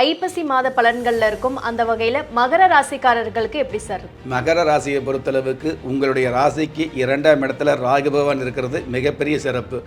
ஐப்பசி மாத பலன்களில் இருக்கும் அந்த வகையில் மகர ராசிக்காரர்களுக்கு எப்படி சார்? மகர ராசியை பொறுத்தளவுக்கு உங்களுடைய ராசிக்கு இரண்டாம் இடத்துல ராகு பகவான் இருக்கிறது மிகப்பெரிய சிறப்பு.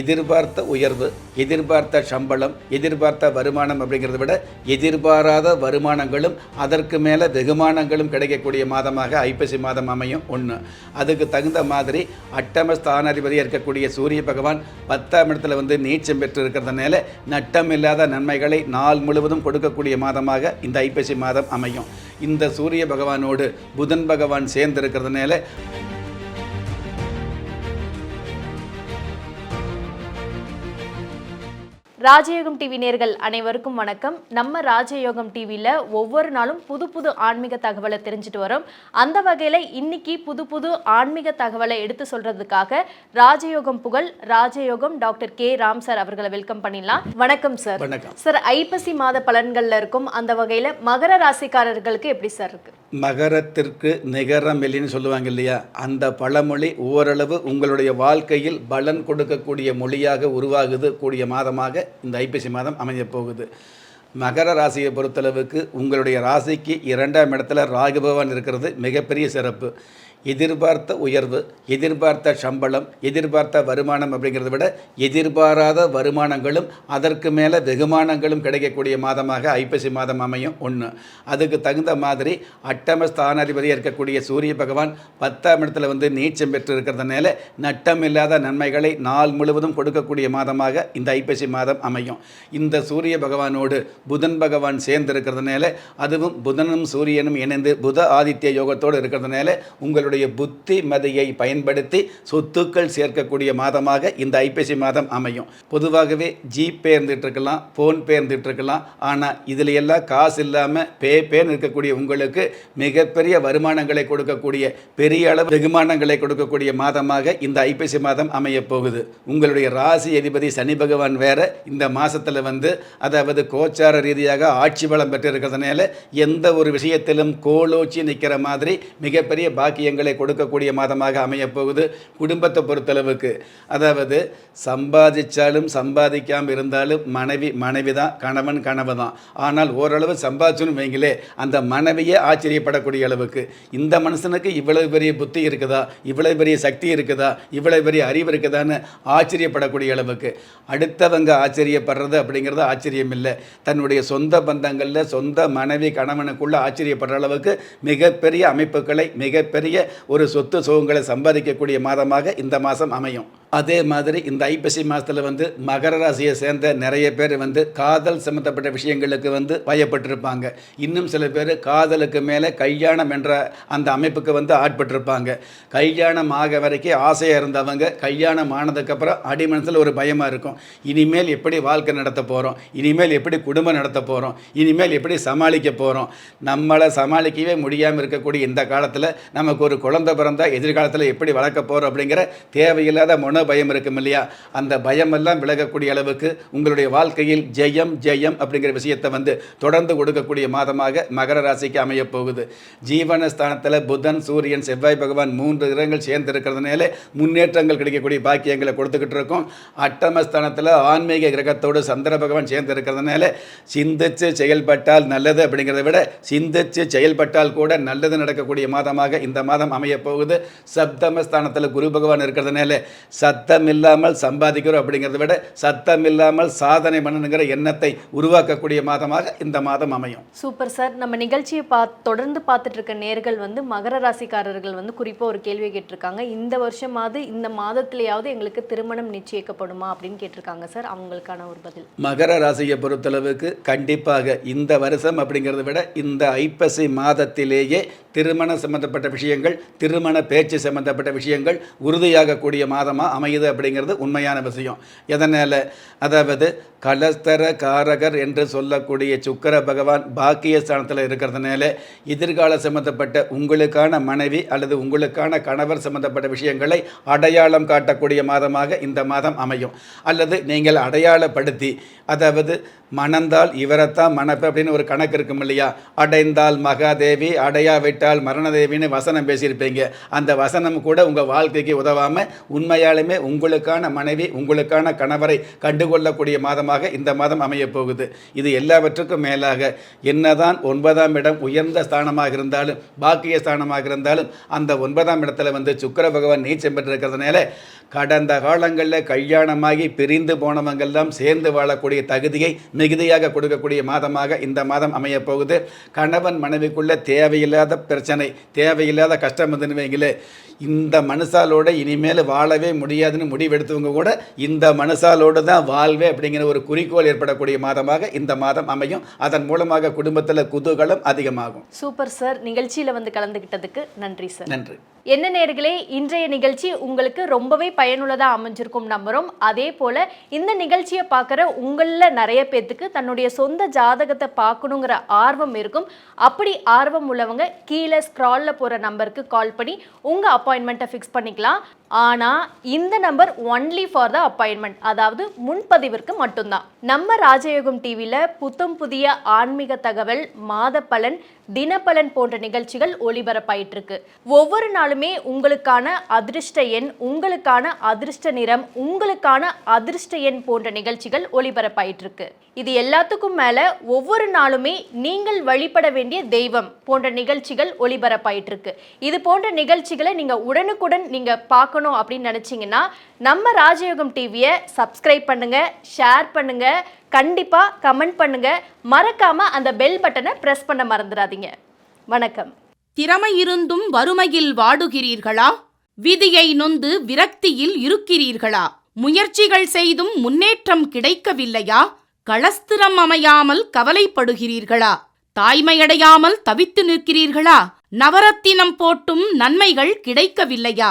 எதிர்பார்த்த உயர்வு எதிர்பார்த்த சம்பளம் எதிர்பார்த்த வருமானம் அப்படிங்கிறத விட எதிர்பாராத வருமானங்களும் அதற்கு மேலே வெகுமானங்களும் கிடைக்கக்கூடிய மாதமாக ஐப்பசி மாதம் அமையும். ஒன்று அதுக்கு தகுந்த மாதிரி அட்டம ஸ்தானாதிபதியாக இருக்கக்கூடிய சூரிய பகவான் பத்தாம் இடத்துல வந்து நீச்சம் பெற்று இருக்கிறதுனால நட்டமில்லாத நன்மைகளை நாள் முழுவதும் கொடுக்கக்கூடிய மாதமாக இந்த ஐப்பசி மாதம் அமையும். இந்த சூரிய பகவானோடு புதன் பகவான் சேர்ந்து இருக்கிறதுனால ராஜயோகம் டிவி நேர்கள் அனைவருக்கும் வணக்கம். நம்ம ராஜயோகம் டிவியில் ஒவ்வொரு நாளும் புது புது ஆன்மீக தகவலை தெரிஞ்சுட்டு வரோம். அந்த வகையில் இன்னைக்கு புது புது ஆன்மீக தகவலை எடுத்து சொல்றதுக்காக ராஜயோகம் புகழ் Rajayogam doctor K. Ram sir அவர்களை வெல்கம் பண்ணிடலாம். வணக்கம் சார். வணக்கம். சார் ஐப்பசி மாத பலன்கள்ல இருக்கும் அந்த வகையில மகர ராசிக்காரர்களுக்கு எப்படி சார் இருக்கு? மகரத்திற்கு நிகரம் இல்லைன்னு சொல்லுவாங்க இல்லையா? அந்த பழமொழி ஓரளவு உங்களுடைய வாழ்க்கையில் பலன் கொடுக்கக்கூடிய மொழியாக உருவாகுது கூடிய மாதமாக இந்த ஐப்பசி மாதம் அமையப் போகுது. மகர ராசியை பொறுத்தளவுக்கு உங்களுடைய ராசிக்கு இரண்டாம் இடத்துல ராகு பகவான் இருக்கிறது மிகப்பெரிய சிறப்பு. எதிர்பார்த்த உயர்வு எதிர்பார்த்த சம்பளம் எதிர்பார்த்த வருமானம் அப்படிங்கிறத விட எதிர்பாராத வருமானங்களும் அதற்கு மேலே வெகுமானங்களும் கிடைக்கக்கூடிய மாதமாக ஐப்பசி மாதம் அமையும். ஒன்று அதுக்கு தகுந்த மாதிரி அட்டம ஸ்தானாதிபதியாக இருக்கக்கூடிய சூரிய பகவான் பத்தாம் இடத்துல வந்து நீச்சம் பெற்று இருக்கிறதுனால நட்டமில்லாத நன்மைகளை நாள் முழுவதும் கொடுக்கக்கூடிய மாதமாக இந்த ஐப்பசி மாதம் அமையும். இந்த சூரிய பகவானோடு புதன் பகவான் சேர்ந்து இருக்கிறதுனால அதுவும் புதனும் சூரியனும் இணைந்து புத ஆதித்ய யோகத்தோடு இருக்கிறதுனால உங்களுடைய புத்தி மதியை பயன்படுத்தி சொத்துக்கள் சேர்க்கக்கூடிய மாதமாக இந்த ஐப்பசி மாதம் அமையும். பொதுவாகவே ஜிபே இருந்துட்டு இருக்கலாம் ஃபோன்பே இருந்துட்டு இருக்கலாம். ஆனால் இதில் எல்லாம் காசு இல்லாமல் பே பேன்னு இருக்கக்கூடிய உங்களுக்கு மிகப்பெரிய வருமானங்களை கொடுக்கக்கூடிய பெரிய அளவு வெகுமானங்களை கொடுக்கக்கூடிய மாதமாக இந்த ஐப்பசி மாதம் அமையப் போகுது. உங்களுடைய ராசி அதிபதி சனி பகவான் வேற இந்த மாதத்தில் வந்து அதாவது கோச்சார ரீதியாக ஆட்சி பலம் பெற்றிருக்கிறதுனால எந்த ஒரு விஷயத்திலும் கோலோச்சி நிற்கிற மாதிரி மிகப்பெரிய பாக்கியங்கள் கொடுக்கக்கூடிய மாதமாக அமையப்போகுது குடும்பத்தை பொறுத்தளவுக்கு. அதாவது சம்பாதிச்சாலும் சம்பாதிக்காமல் இருந்தாலும் மனைவி மனைவி தான் கணவன் கனவு தான் ஆனால் ஓரளவு சம்பாதிச்சுன்னு வைங்களே அந்த மனைவியே ஆச்சரியப்படக்கூடிய அளவுக்கு. இந்த மனுஷனுக்கு இவ்வளவு பெரிய புத்தி இருக்குதா? இவ்வளவு பெரிய சக்தி இருக்குதா? இவ்வளவு பெரிய அறிவு இருக்குதான்னு ஆச்சரியப்படக்கூடிய அளவுக்கு. அடுத்தவங்க ஆச்சரியப்படுறது அப்படிங்கிறது ஆச்சரியம் இல்லை தன்னுடைய சொந்த பந்தங்களில் சொந்த மனைவி கணவனுக்குள்ள ஆச்சரியப்படுற அளவுக்கு மிகப்பெரிய அமைப்புகளை மிகப்பெரிய ஒரு சொத்து சுகங்களை சம்பாதிக்கக்கூடிய மாதமாக இந்த மாதம் அமையும். அதே மாதிரி இந்த ஐப்பசி மாதத்தில் வந்து மகர ராசியை சேர்ந்த நிறைய பேர் வந்து காதல் சம்மந்தப்பட்ட விஷயங்களுக்கு வந்து பயப்பட்டிருப்பாங்க. இன்னும் சில பேர் காதலுக்கு மேலே கல்யாணம் என்ற அந்த அமைப்புக்கு வந்து ஆட்பட்டிருப்பாங்க. கல்யாணம் ஆக வரைக்கும் ஆசையாக இருந்தவங்க கல்யாணம் ஆனதுக்கப்புறம் அடி மனசில் ஒரு பயமாக இருக்கும். இனிமேல் எப்படி வாழ்க்கை நடத்த போகிறோம் இனிமேல் எப்படி குடும்பம் நடத்த போகிறோம் இனிமேல் எப்படி சமாளிக்க போகிறோம் நம்மளை சமாளிக்கவே முடியாமல் இருக்கக்கூடிய இந்த காலத்தில் நமக்கு ஒரு குழந்தை பிறந்தா எதிர்காலத்தில் எப்படி வளர்க்க போகிறோம் அப்படிங்கிற தேவையில்லாத மன பயம் இருக்கும் இல்லையா? அந்த பயமெல்லாம் விலகக்கூடிய அளவுக்கு உங்களுடைய வாழ்க்கையில் ஜெயம் ஜெயம் அப்படிங்கிற விஷயத்தை வந்து தொடர்ந்து கொடுக்கக்கூடிய மாதமாக மகர ராசிக்கு அமையப் போகுது. ஜீவனஸ்தானத்தில் புதன் சூரியன் செவ்வாய் பகவான் மூன்று கிரகங்கள் சேர்ந்து இருக்கிறதுனால முன்னேற்றங்கள் கிடைக்கக்கூடிய பாக்கியங்களை கொடுத்துக்கிட்டு இருக்கோம். அட்டமஸ்தானத்தில் ஆன்மீக கிரகத்தோடு சந்திர பகவான் சேர்ந்து இருக்கிறதுனால சிந்திச்சு செயல்பட்டால் நல்லது அப்படிங்கிறத விட சிந்திச்சு செயல்பட்டால் கூட நல்லது நடக்கக்கூடிய மாதமாக இந்த மாதம் அமையப் போகுது. சப்தமஸ்தானத்தில் குரு பகவான் இருக்கிறதுனால சத்தம் இல்லாமல் சம்பாதிக்கிறோம் அப்படிங்கிறத விட சத்தம் இல்லாமல் சாதனை பண்ணணுங்கிற எண்ணத்தை உருவாக்கக்கூடிய மாதமாக இந்த மாதம் அமையும். Super sir. நம்ம நிகழ்ச்சியை பா தொடர்ந்து பார்த்துட்டு இருக்க நேர்கள் வந்து மகர ராசிக்காரர்கள் வந்து குறிப்பாக ஒரு கேள்வி கேட்டிருக்காங்க. இந்த வருஷமாவது இந்த மாதத்திலேயாவது எங்களுக்கு திருமணம் நிச்சயிக்கப்படுமா அப்படின்னு கேட்டிருக்காங்க சார். அவங்களுக்கான ஒரு பதில். மகர ராசியை பொறுத்தளவுக்கு கண்டிப்பாக இந்த வருஷம் அப்படிங்கிறத விட இந்த ஐப்பசி மாதத்திலேயே திருமணம் சம்பந்தப்பட்ட விஷயங்கள் திருமண பேச்சு சம்பந்தப்பட்ட விஷயங்கள் உறுதியாகக்கூடிய மாதமாக அமையுது அப்படிங்கிறது உண்மையான விஷயம். எதனால்? அதாவது கலஸ்தர காரகர் என்று சொல்லக்கூடிய சுக்கர பகவான் பாக்கியஸ்தானத்தில் இருக்கிறதுனால எதிர்கால சம்பந்தப்பட்ட உங்களுக்கான மனைவி அல்லது உங்களுக்கான கணவர் சம்பந்தப்பட்ட விஷயங்களை அடையாளம் காட்டக்கூடிய மாதமாக இந்த மாதம் அமையும். அல்லது நீங்கள் அடையாளப்படுத்தி அதாவது மணந்தால் இவரைத்தான் மணப்பு அப்படின்னு ஒரு கணக்கு இருக்கும் இல்லையா? அடைந்தால் மகாதேவி அடையாவிட்ட கேட்டால் மரணதேவின்னு வசனம் பேசியிருப்பீங்க. அந்த வசனம் கூட உங்கள் வாழ்க்கைக்கு உதவாமல் உண்மையாலுமே உங்களுக்கான மனைவி உங்களுக்கான கணவரை கண்டுகொள்ளக்கூடிய மாதமாக இந்த மாதம் அமையப் போகுது இது எல்லாவற்றுக்கும் மேலாக என்னதான் ஒன்பதாம் இடம் உயர்ந்த ஸ்தானமாக இருந்தாலும் பாக்கிய ஸ்தானமாக இருந்தாலும் அந்த ஒன்பதாம் இடத்துல வந்து சுக்கர பகவான் நீச்சம் பெற்றிருக்கிறதுனால கடந்த காலங்களில் கல்யாணமாகி பிரிந்து போனவங்கெல்லாம் சேர்ந்து வாழக்கூடிய தகுதியை மிகுதியாக கொடுக்கக்கூடிய மாதமாக இந்த மாதம் அமையப்போகுது. கணவன் மனைவிக்குள்ள தேவையில்லாத பிரச்சனை. தேவையில்லாத கஷ்டம் வந்துன்னு வைங்களே. இந்த மனுஷாலோட இனிமேல் வாழவே முடியாதுன்னு முடிவெடுத்தவங்க கூட இந்த மனுஷாலோடு தான் வாழ்வே அப்படிங்கிற ஒரு குறிக்கோள் ஏற்படக்கூடிய மாதமாக இந்த மாதம் அமையும். அதன் மூலமாக குடும்பத்தில் குதூகலம் அதிகமாகும். Super sir. நிகழ்ச்சியில வந்து கலந்துக்கிட்டதுக்கு நன்றி சார். நன்றி. என்ன நேர்களே இன்றைய நிகழ்ச்சி உங்களுக்கு ரொம்பவே பயனுள்ளதா அமைஞ்சிருக்கும் நம்புறோம். அதே போல இந்த நிகழ்ச்சியை பார்க்குற உங்களில் நிறைய பேர்த்துக்கு தன்னுடைய சொந்த ஜாதகத்தை பார்க்கணுங்கிற ஆர்வம் இருக்கும். அப்படி ஆர்வம் உள்ளவங்க கீழே ஸ்க்ராலில் போகிற நம்பருக்கு கால் பண்ணி உங்கள் அப்பாயின்மெண்ட்டை ஃபிக்ஸ் பண்ணிக்கலாம். ஆனால் இந்த number only for the appointment அதாவது முன்பதிவிற்கு மட்டும்தான். நம்ம ராஜயோகம் டிவியில் புத்தம் புதிய ஆன்மீக தகவல் மாத பலன் தினப்பலன் போன்ற நிகழ்ச்சிகள் ஒளிபரப்பாயிட்டு இருக்கு ஒவ்வொரு நாளுமே உங்களுக்கான அதிர்ஷ்ட எண் உங்களுக்கான அதிர்ஷ்ட நிறம் உங்களுக்கான அதிர்ஷ்ட எண் போன்ற நிகழ்ச்சிகள் ஒளிபரப்பாயிட்டு இருக்கு இது எல்லாத்துக்கும் மேலே ஒவ்வொரு நாளுமே நீங்கள் வழிபட வேண்டிய தெய்வம் போன்ற நிகழ்ச்சிகள் ஒளிபரப்பாயிட்டு இருக்கு இது போன்ற நிகழ்ச்சிகளை நீங்கள் உடனுக்குடன் நீங்கள் பார்க்கணும் அப்படின்னு நினச்சிங்கன்னா நம்ம ராஜயோகம் டிவியை சப்ஸ்கிரைப் பண்ணுங்க ஷேர் பண்ணுங்க கண்டிப்பாக கமெண்ட் பண்ணுங்க. மறக்காமல் அந்த பெல் பட்டனை பிரஸ் பண்ண மறந்துடாதீங்க. வணக்கம். திறமை இருந்தும் வறுமையில் வாடுகிறீர்களா? விதியை நொந்து விரக்தியில் இருக்கிறீர்களா? முயற்சிகள் செய்தும் முன்னேற்றம் கிடைக்கவில்லையா? களஸ்திரம் அமையாமல் கவலைப்படுகிறீர்களா? தாய்மையடையாமல் தவித்து நிற்கிறீர்களா? நவரத்தினம் போட்டும் நன்மைகள் கிடைக்கவில்லையா?